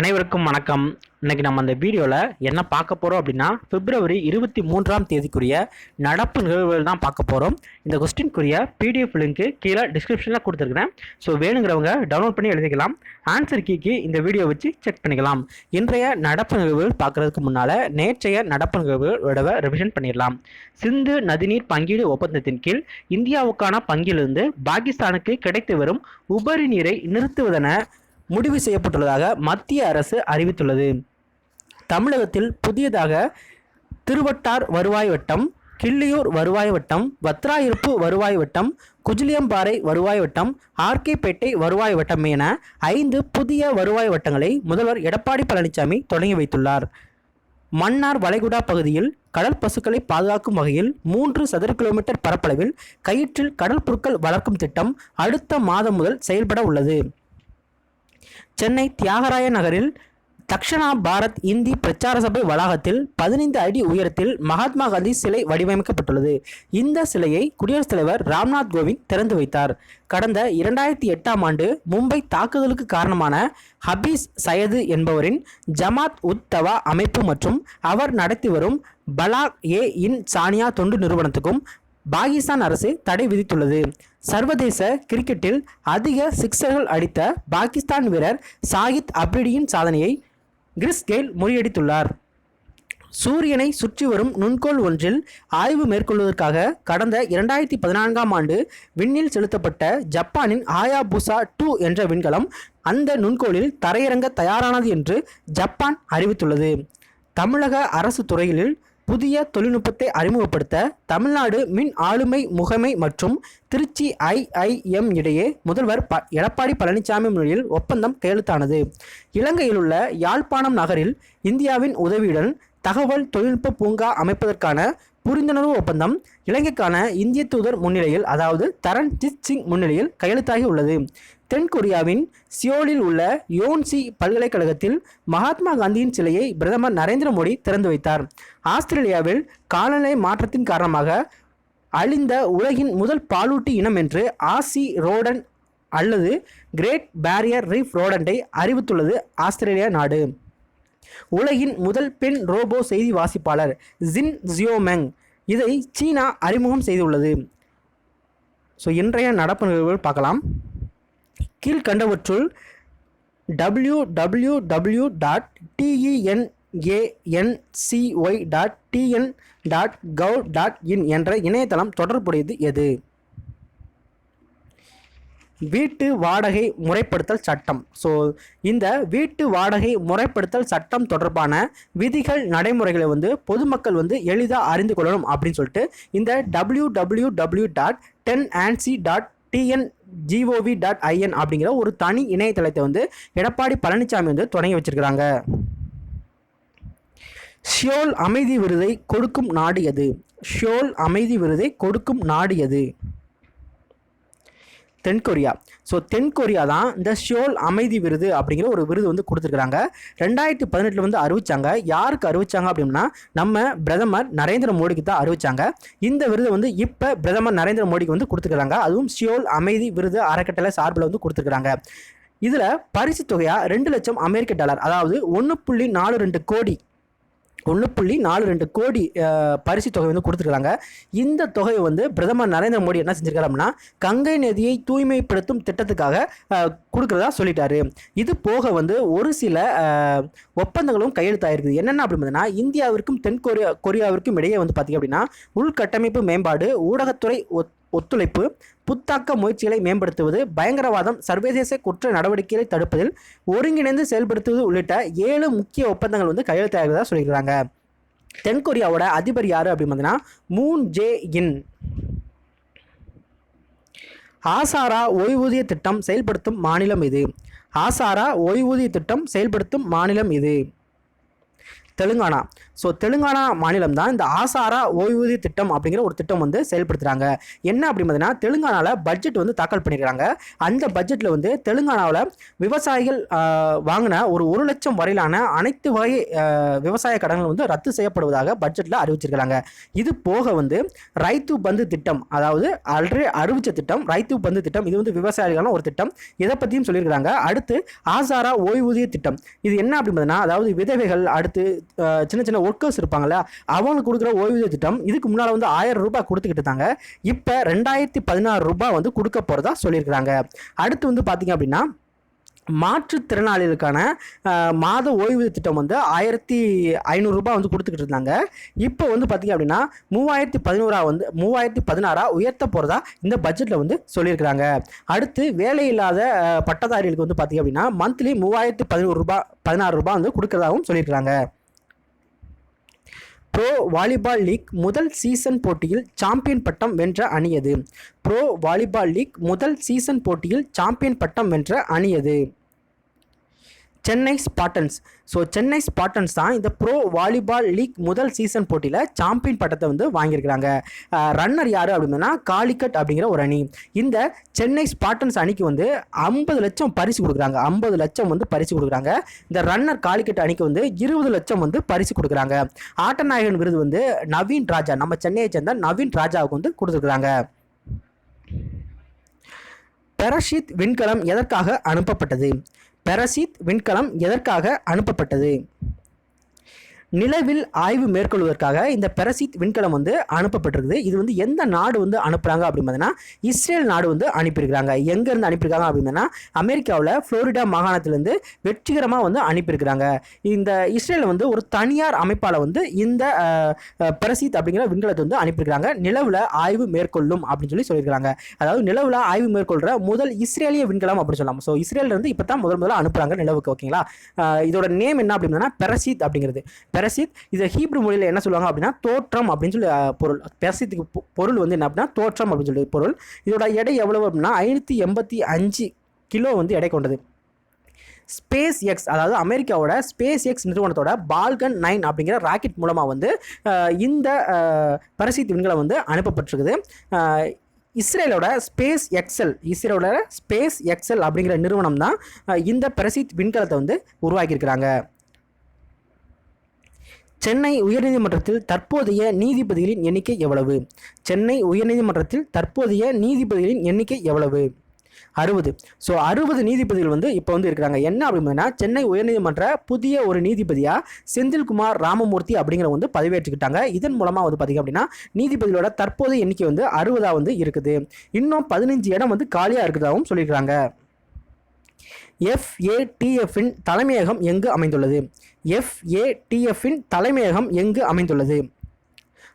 அனைவருக்கும் வணக்கம். இன்னைக்கு நம்ம அந்த வீடியோவில் என்ன பார்க்க போகிறோம் அப்படின்னா பிப்ரவரி இருபத்தி மூன்றாம் தேதிக்குரிய நடப்பு நிகழ்வுகள் தான் பார்க்க போகிறோம் இந்த கொஸ்டின்குரிய பிடிஎஃப் லிங்க்கு கீழே டிஸ்கிரிப்ஷனில் கொடுத்துருக்குறேன். ஸோ வேணுங்கிறவங்க டவுன்லோட் பண்ணி எழுதிக்கலாம். ஆன்சர் கீக்கு இந்த வீடியோ வச்சு செக் பண்ணிக்கலாம். இன்றைய நடப்பு நிகழ்வுகள் பார்க்குறதுக்கு முன்னால் நேற்றைய நடப்பு நிகழ்வுகளோட ரிவிஷன் பண்ணிடலாம். சிந்து நதிநீர் பங்கீடு ஒப்பந்தத்தின் கீழ் இந்தியாவுக்கான பங்கிலிருந்து பாகிஸ்தானுக்கு கிடைத்து வரும் உபரி நீரை நிறுத்துவதென முடிவு செய்யப்பட்டுள்ளதாக மத்திய அரசு அறிவித்துள்ளது. தமிழகத்தில் புதியதாக திருவட்டார் வருவாய் வட்டம் கிள்ளியூர் வருவாய் வட்டம் வத்ராயிருப்பு வருவாய் வட்டம் குஜிலியம்பாறை வருவாய் வட்டம் ஆர்கேபேட்டை வருவாய் வட்டம் என ஐந்து புதிய வருவாய் வட்டங்களை முதல்வர் எடப்பாடி பழனிசாமி தொடங்கி வைத்துள்ளார். மன்னார் வளைகுடா பகுதியில் கடல் பசுக்களை பாதுகாக்கும் வகையில் மூன்று சதுர கிலோமீட்டர் பரப்பளவில் கயிற்றில் கடல் புற்கள் வளர்க்கும் திட்டம் அடுத்த மாதம் முதல் செயல்பட உள்ளது. சென்னை தியாகராய நகரில் தக்ஷணா பாரத் இந்தி பிரச்சார சபை வளாகத்தில் பதினைந்து அடி உயரத்தில் மகாத்மா காந்தி சிலை வடிவமைக்கப்பட்டுள்ளது. இந்த சிலையை குடியரசுத் தலைவர் ராம்நாத் கோவிந்த் திறந்து வைத்தார். கடந்த இரண்டாயிரத்தி எட்டாம் ஆண்டு மும்பை தாக்குதலுக்கு காரணமான ஹபீஸ் சயது என்பவரின் ஜமாத் உத் தவா அமைப்பு மற்றும் அவர் நடத்தி வரும் பலாக் ஏ இன் சானியா தொண்டு நிறுவனத்துக்கும் பாகிஸ்தான் அரசு தடை விதித்துள்ளது. சர்வதேச கிரிக்கெட்டில் அதிக சிக்சர்கள் அடித்த பாகிஸ்தான் வீரர் சாகித் அப்ரிடியின் சாதனையை கிறிஸ் கெயில் முறியடித்துள்ளார். சூரியனை சுற்றி வரும் நுண்கோள் ஒன்றில் ஆய்வு மேற்கொள்வதற்காக கடந்த இரண்டாயிரத்தி பதினான்காம் ஆண்டு விண்ணில் செலுத்தப்பட்ட ஜப்பானின் ஆயாபுசா டூ என்ற விண்கலம் அந்த நுண்கோளில் தரையிறங்க தயாரானது என்று ஜப்பான் அறிவித்துள்ளது. தமிழக அரசு துறைகளில் புதிய தொழில்நுட்பத்தை அறிமுகப்படுத்த தமிழ்நாடு மின் ஆளுமை முகமை மற்றும் திருச்சி ஐஐஎம் இடையே முதல்வர் ப எடப்பாடி பழனிசாமி முன்னிலையில் ஒப்பந்தம் கையெழுத்தானது. இலங்கையிலுள்ள யாழ்ப்பாணம் நகரில் இந்தியாவின் உதவியுடன் தகவல் தொழில்நுட்ப பூங்கா அமைப்பதற்கான புரிந்துணர்வு ஒப்பந்தம் இலங்கைக்கான இந்திய தூதர் முன்னிலையில் அதாவது தரண்ஜித் சிங் முன்னிலையில் கையெழுத்தாகி உள்ளது. தென்கொரியாவின் சியோலில் உள்ள யோன்சி பல்கலைக்கழகத்தில் மகாத்மா காந்தியின் சிலையை பிரதமர் நரேந்திர மோடி திறந்து வைத்தார். ஆஸ்திரேலியாவில் காலநிலை மாற்றத்தின் காரணமாக அழிந்த உலகின் முதல் பாலூட்டி இனம் என்று ஆசி ரோடன் அல்லது கிரேட் பேரியர் ரீஃப் ரோடண்டை அறிவித்துள்ளது ஆஸ்திரேலியா நாடு. உலகின் முதல் பெண் ரோபோ செய்தி வாசிப்பாளர் ஜின் ஜியோமெங் இதை சீனா அறிமுகம் செய்துள்ளது. ஸோ இன்றைய நடப்பு நிகழ்வுகள் பார்க்கலாம். கீழ்கண்டவற்றுள் W W W dot TENANCY dot TN dot gov dot in என்ற இணையதளம் தொடர்புடையது எது? வீட்டு வாடகை முறைப்படுத்தல் சட்டம். ஸோ இந்த வீட்டு வாடகை முறைப்படுத்தல் சட்டம் தொடர்பான விதிகள் நடைமுறைகளை வந்து பொதுமக்கள் வந்து எளிதாக அறிந்து கொள்ளணும் அப்படின்னு சொல்லிட்டு இந்த W W W dot tenancy dot TN GOV dot IN அப்படிங்கிற ஒரு தனி இணையதளத்தை வந்து எடப்பாடி பழனிசாமி வந்து தொடங்கி வச்சிருக்கிறாங்க. ஷியோல் அமைதி விருதை கொடுக்கும் நாடு எது? ஷியோல் அமைதி விருதை கொடுக்கும் நாடு எது? தென்கொரியா. ஸோ தென்கொரியா தான் இந்த ஷியோல் அமைதி விருது அப்படிங்கிற ஒரு விருது வந்து கொடுத்துருக்குறாங்க. ரெண்டாயிரத்தி பதினெட்டில் வந்து அறிவிச்சாங்க. யாருக்கு அறிவிச்சாங்க அப்படின்னா நம்ம பிரதமர் நரேந்திர மோடிக்கு தான் அறிவிச்சாங்க. இந்த விருது வந்து இப்போ பிரதமர் நரேந்திர மோடிக்கு வந்து கொடுத்துருக்காங்க அதுவும் ஷியோல் அமைதி விருது அறக்கட்டளை சார்பில் வந்து கொடுத்துருக்குறாங்க. இதில் பரிசு தொகையாக ரெண்டு லட்சம் அமெரிக்க டாலர் அதாவது ஒன்று புள்ளி நாலு ரெண்டு கோடி ஒன்று புள்ளி நாலு ரெண்டு கோடி பரிசு தொகை வந்து கொடுத்துருக்காங்க. இந்த தொகையை வந்து பிரதமர் நரேந்திர மோடி என்ன செஞ்சிருக்காரு அப்படின்னா கங்கை நதியை தூய்மைப்படுத்தும் திட்டத்துக்காக கொடுக்குறதா சொல்லிட்டாரு. இது போக வந்து ஒரு சில ஒப்பந்தங்களும் கையெழுத்தாயிருக்குது என்னென்ன அப்படின்னா இந்தியாவிற்கும் தென் கொரியா கொரியாவிற்கும் இடையே வந்து பார்த்திங்க அப்படின்னா உள்கட்டமைப்பு மேம்பாடு ஊடகத்துறை ஒத்- ஒத்துழைப்பு புத்தாக்க முயற்சிகளை மேம்படுத்துவது பயங்கரவாதம் சர்வதேச குற்ற நடவடிக்கைகளை தடுப்பதில் ஒருங்கிணைந்து செயல்படுத்துவது உள்ளிட்ட ஏழு முக்கிய ஒப்பந்தங்கள் வந்து கையெழுத்தாகிறதா சொல்லியிருக்கிறாங்க. தென்கொரியாவோட அதிபர் யார் அப்படின்னு பார்த்தீங்கன்னா மூன் ஜே இன் ஆசாரா ஓய்வூதிய திட்டம் செயல்படுத்தும் மாநிலம் இது. ஆசாரா ஓய்வூதிய திட்டம் செயல்படுத்தும் மாநிலம் இது. தெலுங்கானா. ஸோ தெலுங்கானா மாநிலம் தான் இந்த ஆசாரா ஓய்வூதிய திட்டம் அப்படிங்கிற ஒரு திட்டம் வந்து செயல்படுத்துகிறாங்க என்ன அப்படி பார்த்தீங்கன்னா தெலுங்கானாவில் பட்ஜெட் வந்து தாக்கல் பண்ணியிருக்காங்க அந்த பட்ஜெட்டில் வந்து தெலுங்கானாவில் விவசாயிகள் வாங்கின ஒரு ஒரு லட்சம் வரையிலான அனைத்து வகை விவசாய கடன்கள் வந்து ரத்து செய்யப்படுவதாக பட்ஜெட்டில் அறிவிச்சிருக்கிறாங்க. இது போக வந்து ரைத்து பந்து திட்டம் அதாவது ஆல்ரெடி அறிவிச்ச திட்டம் ரைத்து பந்து திட்டம் இது வந்து விவசாயிகளுக்கான ஒரு திட்டம். இதை பற்றியும் சொல்லியிருக்கிறாங்க. அடுத்து ஆசாரா ஓய்வூதிய திட்டம். இது என்ன அப்படின்னா அதாவது விதவைகள் அடுத்து சின்ன சின்ன ஒர்க்கர்ஸ் இருப்பாங்கல்ல அவங்களுக்கு கொடுக்குற ஓய்வூதிய திட்டம் இதுக்கு முன்னால் வந்து ஆயிரம் ரூபாய் கொடுத்துக்கிட்டு இருந்தாங்க. இப்போ ரெண்டாயிரத்தி பதினாறு ரூபாய் வந்து கொடுக்க போகிறதா சொல்லியிருக்கிறாங்க. அடுத்து வந்து பார்த்தீங்க அப்படின்னா மாற்றுத்திறனாளிகளுக்கான மாத ஓய்வூதிய திட்டம் வந்து ஆயிரத்தி ஐநூறுரூபா வந்து கொடுத்துக்கிட்டு இருந்தாங்க. இப்போ வந்து பார்த்திங்க அப்படின்னா மூவாயிரத்தி பதினோரா வந்து மூவாயிரத்தி பதினாறா உயர்த்த போகிறதா இந்த பட்ஜெட்டில் வந்து சொல்லியிருக்கிறாங்க. அடுத்து வேலை இல்லாத பட்டதாரிகளுக்கு வந்து பார்த்தீங்க அப்படின்னா மந்த்லி மூவாயிரத்தி பதினோரு ரூபாய் பதினாறு ரூபாய் வந்து கொடுக்குறதாகவும் சொல்லியிருக்கிறாங்க. ப்ரோ வாலிபால் லீக் முதல் சீசன் போட்டியில் சாம்பியன் பட்டம் வென்ற அணியது. ப்ரோ வாலிபால் லீக் முதல் சீசன் போட்டியில் சாம்பியன் பட்டம் வென்ற அணியது. Chennai Spartans. So Chennai Spartans தான் இந்த ப்ரோ வாலிபால் லீக் முதல் சீசன் போட்டியில் சாம்பியன் பட்டத்தை வந்து வாங்கியிருக்கிறாங்க. ரன்னர் யார் அப்படின்னா காலிக்கட் அப்படிங்கிற ஒரு அணி. இந்த சென்னை ஸ்பாட்டன்ஸ் அணிக்கு வந்து ஐம்பது லட்சம் பரிசு கொடுக்குறாங்க. ஐம்பது லட்சம் வந்து பரிசு கொடுக்குறாங்க. இந்த ரன்னர் காலிக்கட் அணிக்கு வந்து இருபது லட்சம் வந்து பரிசு கொடுக்குறாங்க. ஆட்டநாயகன் விருது வந்து நவீன் ராஜா. நம்ம சென்னையை சேர்ந்த நவீன் ராஜாவுக்கு வந்து கொடுத்துருக்குறாங்க. பெரஷித் விண்கலம் எதற்காக அனுப்பப்பட்டது? பெரசித் விண்கலம் எதற்காக அனுப்பப்பட்டது? நிலவில் ஆய்வு மேற்கொள்வதற்காக இந்த பெரசித் விண்கலம் வந்து அனுப்பப்பட்டிருக்குது. இது வந்து எந்த நாடு வந்து அனுப்புகிறாங்க அப்படின்னு பார்த்தீங்கன்னா இஸ்ரேல் நாடு வந்து அனுப்பியிருக்கிறாங்க. எங்கேருந்து அனுப்பியிருக்காங்க அப்படின்னா அமெரிக்காவில் ஃப்ளோரிடா மாகாணத்திலேருந்து வெற்றிகரமாக வந்து அனுப்பியிருக்கிறாங்க. இந்த இஸ்ரேல் வந்து ஒரு தனியார் அமைப்பால் வந்து இந்த பெரசித் அப்படிங்கிற விண்கலத்தை வந்து அனுப்பியிருக்கிறாங்க. நிலவில் ஆய்வு மேற்கொள்ளும் அப்படின்னு சொல்லி சொல்லியிருக்காங்க அதாவது நிலவில் ஆய்வு மேற்கொள்கிற முதல் இஸ்ரேலிய விண்கலம் அப்படின்னு சொல்லலாம். ஸோ இஸ்ரேலேருந்து இப்போ தான் முதல் முதல்ல அனுப்புகிறாங்க நிலவுக்கு ஓகேங்களா இதோட நேம் என்ன அப்படின்னா பெரசித் அப்படிங்கிறது. பெரசித் இதை ஹீப்ரு மொழியில் என்ன சொல்லுவாங்க அப்படின்னா தோற்றம் அப்படின்னு சொல்லி பொருள். பெரசித்துக்கு பொ- பொருள் வந்து என்ன அப்படின்னா தோற்றம் அப்படின்னு சொல்லி பொருள். இதோட எடை எவ்வளவு அப்படின்னா ஐநூற்றி எண்பத்தி அஞ்சு கிலோ வந்து எடை கொண்டது. ஸ்பேஸ் எக்ஸ் அதாவது அமெரிக்காவோட ஸ்பேஸ் எக்ஸ் நிறுவனத்தோட பால்கன் நைன் அப்படிங்கிற ராக்கெட் மூலமாக வந்து இந்த பரிசீத் பரசித் விண்கலம் வந்து அனுப்பப்பட்டிருக்குது. இஸ்ரேலோட ஸ்பேஸ் எக்ஸல் இஸ்ரேலோட ஸ்பேஸ் எக்ஸல் அப்படிங்கிற நிறுவனம் தான் இந்த பரிசீத் விண்கலத்தை வந்து உருவாக்கியிருக்கிறாங்க. சென்னை உயர்நீதிமன்றத்தில் தற்போதைய நீதிபதிகளின் எண்ணிக்கை எவ்வளவு? சென்னை உயர்நீதிமன்றத்தில் தற்போதைய நீதிபதிகளின் எண்ணிக்கை எவ்வளவு? அறுபது. ஸோ அறுபது நீதிபதிகள் வந்து இப்போ வந்து இருக்கிறாங்க. என்ன அப்படின்னா சென்னை உயர்நீதிமன்ற புதிய ஒரு நீதிபதியாக செந்தில்குமார் ராமமூர்த்தி அப்படிங்கிற வந்து பதவியேற்றுக்கிட்டாங்க. இதன் மூலமாக வந்து பார்த்திங்க அப்படின்னா நீதிபதிகளோட தற்போதைய எண்ணிக்கை வந்து அறுபதாக வந்து இருக்குது. இன்னும் பதினஞ்சு இடம் வந்து காலியாக இருக்குதாகவும் சொல்லியிருக்கிறாங்க. எஃப்ஏடிஎஃப்பின் தலைமையகம் எங்கு அமைந்துள்ளது? எஃப்ஏடிஎஃப்பின் தலைமையகம் எங்கு அமைந்துள்ளது?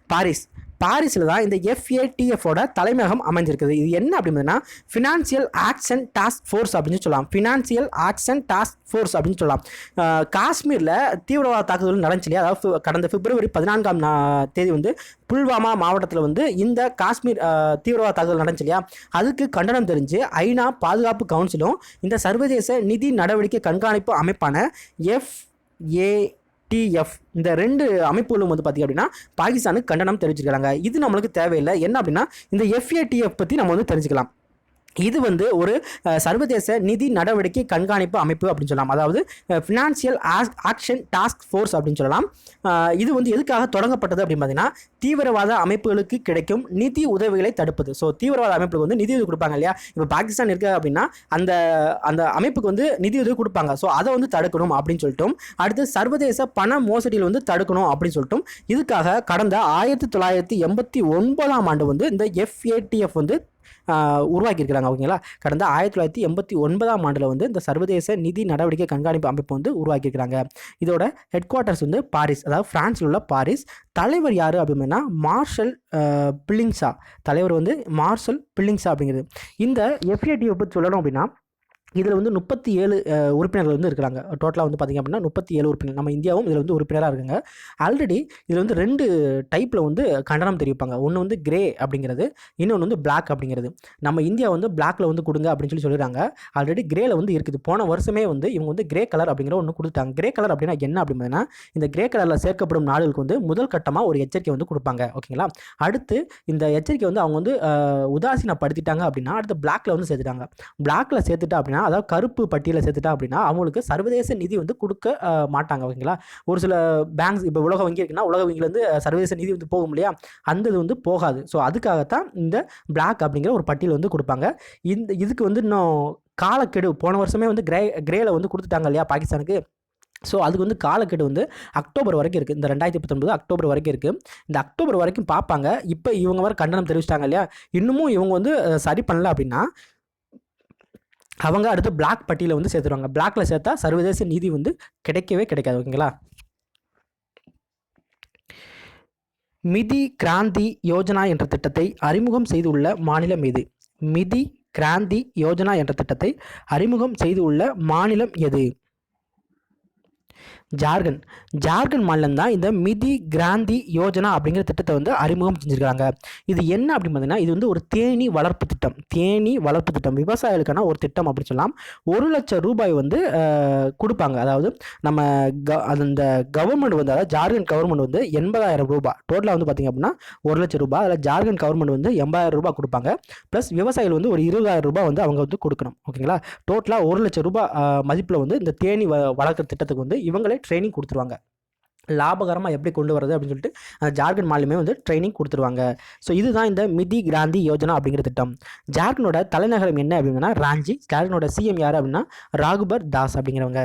பாரிஸ். பாரிஸில் தான் இந்த எஃப்ஏடிஎஃபோட தலைமையகம் அமைஞ்சிருக்குது. இது என்ன அப்படின்னா ஃபினான்சியல் ஆக்ஷன் டாஸ்க் ஃபோர்ஸ் அப்படின்னு சொல்லலாம். ஃபினான்சியல் ஆக்ஷன் டாஸ்க் ஃபோர்ஸ் அப்படின்னு சொல்லலாம். காஷ்மீரில் தீவிரவாத தாக்குதல் நடந்துச்சு இல்லையா? அதாவது கடந்த பிப்ரவரி பதினான்காம் நா- தேதி வந்து புல்வாமா மாவட்டத்தில் வந்து இந்த காஷ்மீர் தீவிரவாத தாக்குதல் நடந்துச்சு இல்லையா? அதுக்கு கண்டனம் தெரிஞ்சு ஐநா பாதுகாப்பு கவுன்சிலும் இந்த சர்வதேச நிதி நடவடிக்கை கண்காணிப்பு அமைப்பான எஃப் டிஎஃப் இந்த ரெண்டு அமைப்புகளும் வந்து பார்த்திங்க அப்படின்னா பாகிஸ்தானுக்கு கண்டனம் தெரிவிச்சிருக்கிறாங்க இது நம்மளுக்கு தேவையில்லை. என்ன அப்படின்னா இந்த எஃப்ஏடிஎஃப் பற்றி நம்ம வந்து தெரிஞ்சுக்கலாம். இது வந்து ஒரு சர்வதேச நிதி நடவடிக்கை கண்காணிப்பு அமைப்பு அப்படின்னு சொல்லலாம். அதாவது ஃபினான்சியல் ஆக்ஷன் டாஸ்க் ஃபோர்ஸ் அப்படின்னு சொல்லலாம். இது வந்து எதுக்காக தொடங்கப்பட்டது அப்படின்னு பார்த்தீங்கன்னா தீவிரவாத அமைப்புகளுக்கு கிடைக்கும் நிதி உதவிகளை தடுப்பது. ஸோ தீவிரவாத அமைப்புக்கு வந்து நிதி உதவி கொடுப்பாங்க இல்லையா? இப்போ பாகிஸ்தான் இருக்கு அப்படின்னா அந்த அந்த அமைப்புக்கு வந்து நிதி உதவி கொடுப்பாங்க. ஸோ அதை வந்து தடுக்கணும் அப்படின்னு சொல்லிட்டும் அடுத்து சர்வதேச பண மோசடியில் வந்து தடுக்கணும் அப்படின்னு சொல்லிட்டும் இதுக்காக கடந்த ஆயிரத்தி தொள்ளாயிரத்தி எண்பத்தி ஒன்பதாம் ஆண்டு வந்து இந்த எஃப்ஏடிஎஃப் வந்து உருவாக்கியிருக்கிறாங்க ஓகேங்களா கடந்த ஆயிரத்தி தொள்ளாயிரத்தி எண்பத்தி ஒன்பதாம் ஆண்டில் வந்து இந்த சர்வதேச நிதி நடவடிக்கை கண்காணிப்பு அமைப்பு வந்து உருவாக்கியிருக்கிறாங்க. இதோட ஹெட் குவார்ட்டர்ஸ் வந்து பாரிஸ் அதாவது ஃப்ரான்ஸில் உள்ள பாரிஸ். தலைவர் யார் அப்படின்னா மார்ஷல் பில்லிங்ஸா. தலைவர் வந்து மார்ஷல் பில்லிங்ஸா அப்படிங்கிறது. இந்த எஃப்ஏடிஎஃப் பற்றி சொல்லணும் அப்படின்னா இதில் வந்து முப்பத்தி ஏழு உறுப்பினர்கள் வந்து இருக்கிறாங்க. டோட்டலாக வந்து பார்த்திங்க அப்படின்னா முப்பத்தி ஏழு உறுப்பினர். நம்ம இந்தியாவும் இதில் வந்து உறுப்பினராக இருக்குங்க. ஆல்ரெடி இதில் வந்து ரெண்டு டைப்பில் வந்து கண்டனம் தெரிவிப்பாங்க. ஒன்று வந்து கிரே அப்படிங்கிறது இன்னொன்று வந்து பிளாக் அப்படிங்கிறது. நம்ம இந்தியா வந்து பிளாக்ல வந்து கொடுங்க அப்படின்னு சொல்லி சொல்லிடுறாங்க. ஆல்ரெடி கிரேல வந்து இருக்குது. போன வருஷமே வந்து இவங்க வந்து கிரே கலர் அப்படிங்கிற ஒன்று கொடுத்துட்டாங்க. கிரே கலர் அப்படின்னா என்ன அப்படின்னா இந்த கிரே கலரில் சேர்க்கப்படும் நாடுகளுக்கு வந்து முதல் கட்டமாக ஒரு எச்சரிக்கை வந்து கொடுப்பாங்க. ஓகேங்களா? அடுத்து இந்த எச்சரிக்கை வந்து அவங்க வந்து உதாசீனப்படுத்திட்டாங்க அப்படின்னா அடுத்து பிளாக்ல வந்து சேர்த்துட்டாங்க. பிளாக்ல சேர்த்துட்டா அப்படின்னா அதாவது கருப்பு பட்டியலில் சேர்த்துட்டா அப்படின்னா அவங்களுக்கு சர்வதேச நிதி வந்து கொடுக்க மாட்டாங்க ஓகேங்களா? ஒரு சில பேங்க்ஸ் இப்போ உலக வங்கி இருக்குன்னா உலக வங்கியிலேருந்து சர்வதேச நிதி வந்து போகும் இல்லையா? அந்த இது வந்து போகாது. ஸோ அதுக்காகத்தான் இந்த பிளாக் அப்படிங்கிற ஒரு பட்டியல் வந்து கொடுப்பாங்க. இந்த இதுக்கு வந்து இன்னும் காலக்கெடு போன வருஷமே வந்து கிரே கிரேல வந்து கொடுத்துட்டாங்க இல்லையா பாகிஸ்தானுக்கு? ஸோ அதுக்கு வந்து காலக்கெடு வந்து அக்டோபர் வரைக்கும் இருக்குது இந்த ரெண்டாயிரத்தி பத்தொன்பது அக்டோபர் வரைக்கும் இருக்குது இந்த அக்டோபர் வரைக்கும் பார்ப்பாங்க. இப்போ இவங்க வர கண்டனம் தெரிவிச்சிட்டாங்க இல்லையா? இன்னமும் இவங்க வந்து சரி பண்ணல அப்படின்னா அவங்க அடுத்து பிளாக் பட்டியலில் வந்து சேர்த்துருவாங்க. பிளாக்ல சேர்த்தா சர்வதேச நீதி வந்து கிடைக்கவே கிடைக்காது ஓகேங்களா மிதி கிராந்தி யோஜனா என்ற திட்டத்தை அறிமுகம் செய்துள்ள மாநிலம் எது? மிதி கிராந்தி யோஜனா என்ற திட்டத்தை அறிமுகம் செய்துள்ள மாநிலம் எது? ஜார்க்கண்ட் ஜார்க்கண்ட் மாநிலம் தான் இந்த மிதி கிராந்தி யோஜனா அப்படிங்கிற திட்டத்தை வந்து அறிமுகம் செஞ்சுருக்காங்க. இது என்ன அப்படின்னு பார்த்தீங்கன்னா இது வந்து ஒரு தேனி வளர்ப்பு திட்டம். தேனி வளர்ப்பு திட்டம். விவசாயிகளுக்கான ஒரு திட்டம் அப்படின்னு சொல்லலாம். ஒரு லட்சம் ரூபாய் வந்து கொடுப்பாங்க. அதாவது நம்ம க அந்த கவர்மெண்ட் வந்து அதாவது ஜார்க்கண்ட் கவர்மெண்ட் வந்து எண்பதாயிரம் ரூபாய். டோட்டலாக வந்து பார்த்திங்க அப்படின்னா ஒரு லட்சம் ரூபாய். அதில் ஜார்க்கண்ட் கவர்மெண்ட் வந்து எண்பதாயிரம் ரூபாய் கொடுப்பாங்க. ப்ளஸ் விவசாயிகள் வந்து ஒரு இருபதாயிரம் ரூபாய் வந்து அவங்க வந்து கொடுக்கணும். ஓகேங்களா? டோட்டலாக ஒரு லட்சம் ரூபாய் மதிப்பில் வந்து இந்த தேனி வ வளர்க்குற திட்டத்துக்கு வந்து இவங்களே ட்ரைனிங் கொடுத்துருவாங்க. லாபகரமாக எப்படி கொண்டு வரது அப்படின்னு சொல்லிட்டு அந்த ஜார்க்கண்ட் மாநிலமே வந்து ட்ரைனிங் கொடுத்துருவாங்க. ஸோ இதுதான் இந்த மிதி கிராந்தி யோஜனா அப்படிங்கிற திட்டம். ஜார்க்கண்டோட தலைநகரம் என்ன அப்படின்னா ராஞ்சி. ஜார்க்கண்டோட சிஎம் யார் அப்படின்னா ராகுபர் தாஸ் அப்படிங்கிறவங்க.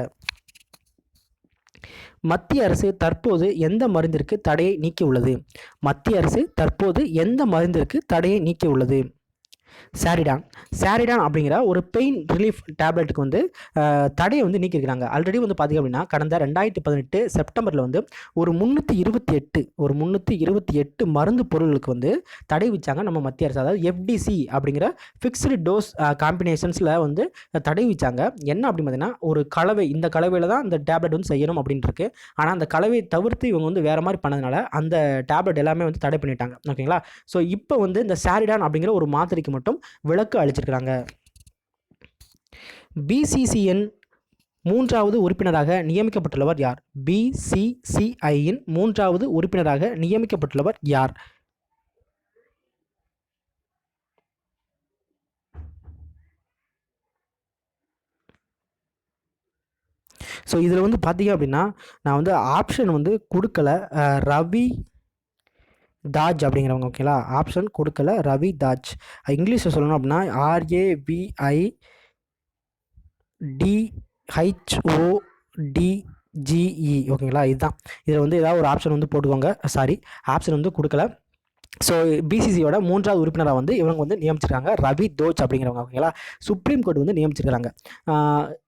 மத்திய அரசு தற்போது எந்த மருந்திற்கு தடையை நீக்கி உள்ளது மத்திய அரசு தற்போது எந்த மருந்திற்கு தடையை நீக்கி உள்ளது சாரிடான் சாரிடான் அப்படிங்கிற ஒரு பெயின் ரிலீஃப் டேப்லெட்டுக்கு வந்து தடையை வந்து நீக்கியிருக்கிறாங்க. ஆல்ரெடி வந்து பார்த்திங்க அப்படின்னா கடந்த ரெண்டாயிரத்தி பதினெட்டு செப்டம்பரில் வந்து ஒரு முந்நூற்றி இருபத்தி எட்டு ஒரு முந்நூற்றி இருபத்தி எட்டு மருந்து பொருளுக்கு வந்து தடை விச்சாங்க நம்ம மத்திய அரசு. அதாவது எஃப்டிசி அப்படிங்கிற ஃபிக்ஸ்டு டோஸ் காம்பினேஷன்ஸில் வந்து தடை விச்சாங்க என்ன அப்படின்னு பார்த்தீங்கன்னா ஒரு கலவை இந்த கலவையில் தான் இந்த டேப்லெட் வந்து செய்யணும் அப்படின்ட்டு ஆனால் அந்த கலவையை தவிர்த்து இவங்க வந்து வேறு மாதிரி பண்ணதுனால அந்த டேப்லெட் எல்லாமே வந்து தடை பண்ணிட்டாங்க. ஓகேங்களா ஸோ இப்போ வந்து இந்த சாரிடான் அப்படிங்கிற ஒரு மாத்திரைக்கு மட்டும் விளக்கு அளிச்சிருக்கிறாங்க. பிசிசிஎன் மூன்றாவது உறுப்பினராக நியமிக்கப்பட்டுள்ளவர் யார்? பிசிசிஐயின் மூன்றாவது உறுப்பினராக நியமிக்கப்பட்டுள்ளவர் யார்? ஸோ இதில் வந்து பார்த்தீங்க அப்படின்னா நான் வந்து ஆப்ஷன் வந்து கொடுக்கல. ரவி தாஜ் அப்படிங்கிறவங்க ஓகேங்களா ஆப்ஷன் கொடுக்கல. ரவி தாஜ். இங்கிலீஷில் சொல்லணும் அப்படின்னா ஆர்ஏவிஐ டிஹெச்ஓ டிஜிஇ ஓகேங்களா இதுதான். இதில் வந்து ஏதாவது ஒரு ஆப்ஷன் வந்து போட்டுக்கோங்க. சாரி ஆப்ஷன் வந்து கொடுக்கல. ஸோ பிசிசியோட மூன்றாவது உறுப்பினராக வந்து இவங்க வந்து நியமிச்சிருக்காங்க. ரவி தோச் அப்படிங்கிறவங்க ஓகேங்களா? சுப்ரீம் கோர்ட் வந்து நியமிச்சிருக்காங்க.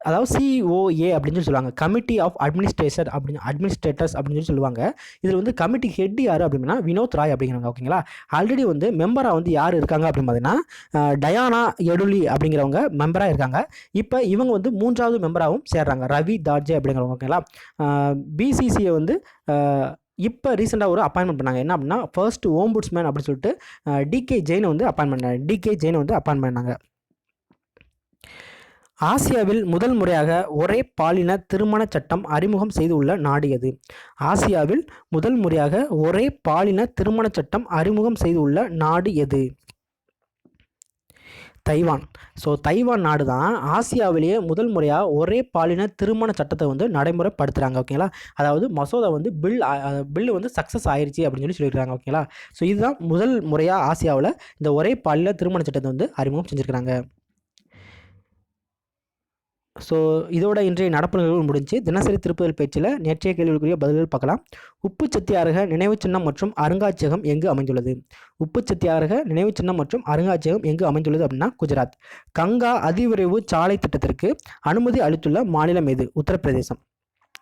அதாவது சிஓஏ அப்படின்னு சொல்லி சொல்லுவாங்க. கமிட்டி ஆஃப் அட்மினிஸ்ட்ரேஷன் அப்படின்னு அட்மினிஸ்ட்ரேட்டர்ஸ் அப்படின்னு சொல்லி சொல்லுவாங்க. இதில் வந்து கமிட்டி ஹெட் யார் அப்படின்னா வினோத் ராய் அப்படிங்கிறவங்க ஓகேங்களா? ஆல்ரெடி வந்து மெம்பராக வந்து யார் இருக்காங்க அப்படின்னு பார்த்தீங்கன்னா டயானா எடுலி அப்படிங்கிறவங்க மெம்பராக இருக்காங்க. இப்போ இவங்க வந்து மூன்றாவது மெம்பராகவும் சேர்றாங்க. ரவி தாட்ஜே அப்படிங்கிறவங்க ஓகேங்களா? பிசிசியை வந்து இப்போ ரீசெண்டாக ஒரு அப்பாயின்மெண்ட் பண்ணாங்க. என்ன அப்படின்னா ஃபர்ஸ்ட் ஓம்புட்ஸ்மேன் அப்படின்னு சொல்லிட்டு டிகே ஜெயினை வந்து அப்பாயின் பண்ணாங்க. டிகே ஜெயினை வந்து அப்பாயின் பண்ணாங்க. ஆசியாவில் முதல் முறையாக ஒரே பாலின திருமண சட்டம் அறிமுகம் செய்துள்ள நாடு எது? ஆசியாவில் முதல் முறையாக ஒரே பாலின திருமண சட்டம் அறிமுகம் செய்துள்ள நாடு எது? தைவான். ஸோ தைவான் நாடு தான் ஆசியாவிலேயே முதல் முறையாக ஒரே பாலின திருமண சட்டத்தை வந்து நடைமுறைப்படுத்துகிறாங்க ஓகேங்களா அதாவது மசோதா வந்து பில் பில் வந்து சக்ஸஸ் ஆயிருச்சு அப்படின்னு சொல்லி சொல்லியிருக்காங்க ஓகேங்களா ஸோ இதுதான் முதல் முறையாக ஆசியாவில் இந்த ஒரே பாலின திருமண சட்டத்தை வந்து அறிமுகம் செஞ்சுருக்கிறாங்க. ஸோ இதோட இன்றைய நடப்பு நிகழ்வு முடிஞ்சு தினசரி திருப்புதல் பேச்சில் நேற்றைய கேள்விக்குரிய பதில்கள் பார்க்கலாம். உப்பு சத்தியாரக நினைவுச் சின்னம் மற்றும் அருங்காட்சியகம் எங்கு அமைந்துள்ளது? உப்பு சத்தியாரக நினைவு சின்னம் மற்றும் அருங்காட்சியகம் எங்கு அமைந்துள்ளது அப்படின்னா குஜராத். கங்கா அதிவிரைவு சாலை திட்டத்திற்கு அனுமதி அளித்துள்ள மாநிலம் எது? உத்தரப்பிரதேசம்.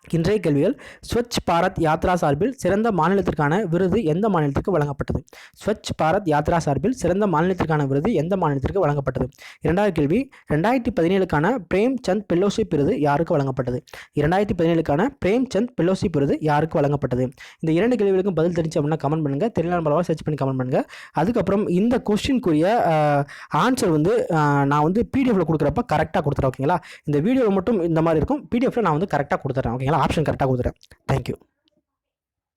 இன்றைய கேள்விகள் ஸ்வச் பாரத் யாத்ரா சார்பில் சிறந்த மாநிலத்திற்கான விருது எந்த மாநிலத்திற்கு வழங்கப்பட்டது? ஸ்வச் பாரத் யாத்ரா சார்பில் சிறந்த மாநிலத்திற்கான விருது எந்த மாநிலத்திற்கு வழங்கப்பட்டது? இரண்டாவது கேள்வி ரெண்டாயிரத்தி பதினேழுக்கான பிரேம் சந்த் பெல்லோஷிப் விருது யாருக்கு வழங்கப்பட்டது? இரண்டாயிரத்தி பதினேழுக்கான பிரேம் சந்த் பெல்லோஷிப் விருது யாருக்கு வழங்கப்பட்டது? இந்த இரண்டு கேள்விகளுக்கும் பதில் தெரிஞ்சு அப்படின்னா கமெண்ட் பண்ணுங்க. தெரியலாம் பலவாக சர்ச் பண்ணி கமெண்ட் பண்ணுங்க. அதுக்கப்புறம் இந்த கொஸ்டின்குரிய ஆன்சர் வந்து நான் வந்து பிடிஎஃப்ல கொடுக்குறப்ப கரெக்டாக கொடுத்துறேன் ஓகேங்களா இந்த வீடியோவில் மட்டும் இந்த மாதிரி இருக்கும். பிடிஎஃப்ல நான் வந்து கரெக்டாக கொடுத்துறேன் பார்த்தீங்கன்னா ஆப்ஷன் கரெக்டாக கொடுத்துறேன் தேங்க்யூ